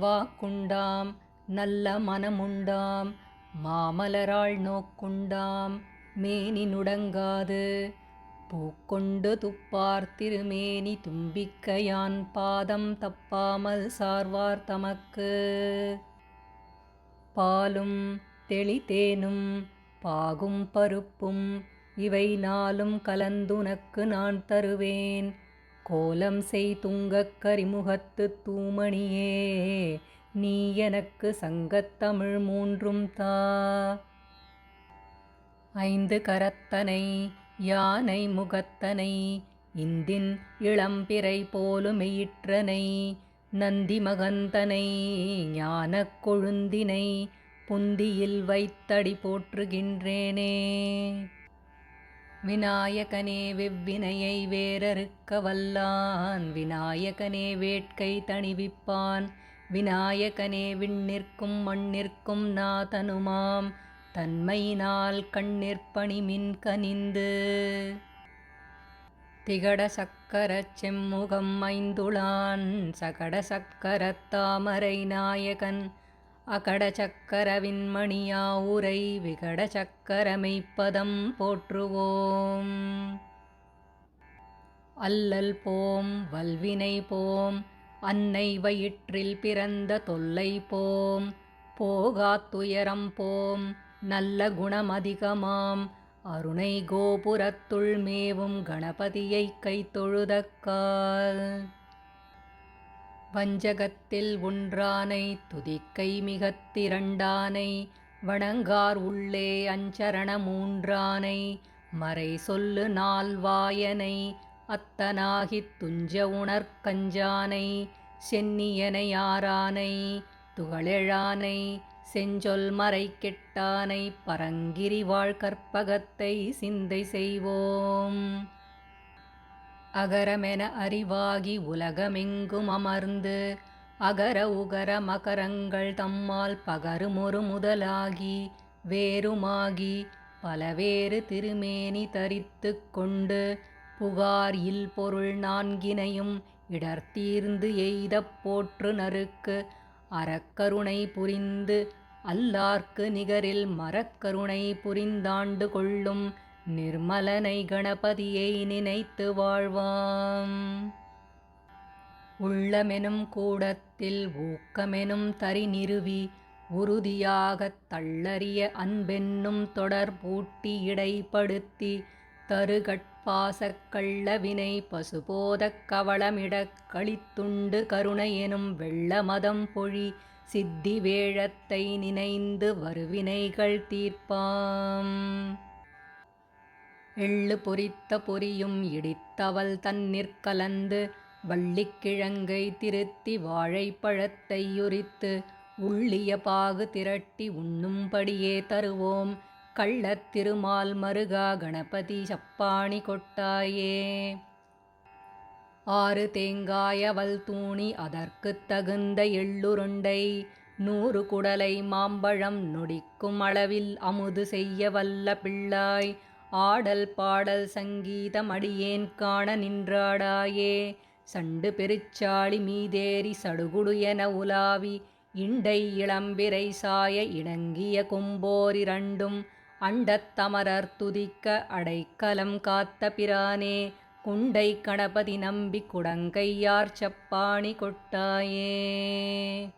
வாக்குண்டாம் நல்ல மனமுண்டாம் மாமலராள் நோக்குண்டாம் மேனி நுடங்காது. பூக்கொண்டு துப்பார் திருமேனி தும்பிக்கையான் பாதம் தப்பாமல் சார்வார் தமக்கு. பாலும் தெளிதேனும் பாகும் பருப்பும் இவை நாளும் கலந்துனக்கு நான் தருவேன். கோலம் செய் துங்கக் கரிமுகத்து தூமணியே நீ எனக்கு சங்கத்தமிழ் மூன்றும் தா. ஐந்து கரத்தனை யானை முகத்தனை இந்தின் இளம்பிறை போலுமெயிற்றனை நந்தி மகந்தனை ஞானக் கொழுந்தினை புந்தியில் வைத்தடி போற்றுகின்றேனே. விநாயகனே வெவ்வினையை வேறறுக்க வல்லான். விநாயகனே வேட்கை தணிவிப்பான். விநாயகனே விண்ணிற்கும் மண்ணிற்கும் நாதனுமாம். தன்மையினால் கண்ணிற்பணிமின் கனிந்து. திகட சக்கர செம்முகம் ஐந்துளான். சகட சக்கரத் தாமரை நாயகன். அகடச்சக்கரவின்மணியா உரை விண்மணியாவுரை விகட போற்றுவோம். அல்லல் போம் வல்வினை போம் அன்னை வயிற்றில் பிறந்த தொல்லை போம் போகாத்துயரம் போம் நல்ல குணமதிகமாம் அருணை கோபுரத்துள் மேவும் கணபதியை கைத்தொழுதக்கால். வஞ்சகத்தில் ஒன்றானை துதிக்கை மிகத்திரண்டானை வணங்கார் உள்ளே அஞ்சரண மூன்றானை மறை சொல்லு நால்வாயனை அத்தனாகித் துஞ்ச உணர்கஞ்சானை சென்னியனையாரானை துகளெழானை செஞ்சொல் மறை கெட்டானை பரங்கிரி வாழ்கற்பகத்தை சிந்தை செய்வோம். அகரமென அறிவாகி உலகமெங்கும் அமர்ந்து அகர உகர மகரங்கள் தம்மால் பகருமொரு முதலாகி வேறுமாகி பலவேறு திருமேனி தரித்து கொண்டு புகார் இல் பொருள் நான்கினையும் இடர்த்தீர்ந்து எய்தப் போற்று நறுக்கு அறக்கருணை புரிந்து அல்லார்க்கு நிகரில் மரக்கருணை புரிந்தாண்டு கொள்ளும் நிர்மலனை கணபதியை நினைத்து வாழ்வாம். உள்ளமெனும் கூடத்தில் ஊக்கமெனும் தரி நிறுவி உறுதியாகத் தள்ளறிய அன்பென்னும் தொடர் பூட்டி இடைப்படுத்தி தருகட்பாசக் கள்ளவினை பசுபோதக் கவளமிடக் களித்துண்டு கருணை எனும் வெள்ளமதம் பொழி சித்தி வேழத்தை நினைந்து வருவினைகள் தீர்ப்பாம். எள்ளு பொரித்த பொரியும் இடித்தவள் தண்ணீர் கலந்து வள்ளிக்கிழங்கை திருத்தி வாழைப்பழத்தை யுரித்து உள்ளிய பாகு திரட்டி உண்ணும்படியே தருவோம். கள்ளத் திருமால் மருகா கணபதி சப்பாணி கொட்டாயே. ஆறு தேங்காயவல் தூணி அதற்குத் தகுந்த எள்ளுருண்டை நூறு குடலை மாம்பழம் நொடிக்கும் அளவில் அமுது செய்ய வல்ல பிள்ளாய். ஆடல் பாடல் சங்கீதம் அடியேன் காண நின்றாடாயே. சண்டு பெருச்சாளி மீதேறி சடுகுடு என உலாவி இண்டை இளம்பிரை சாய இணங்கிய கொம்போரிரண்டும் அண்டத்தமரர் துதிக்க அடைக்கலம் காத்த பிரானே. குண்டை கணபதி நம்பி குடங்கையார் சப்பாணி கொட்டாயே.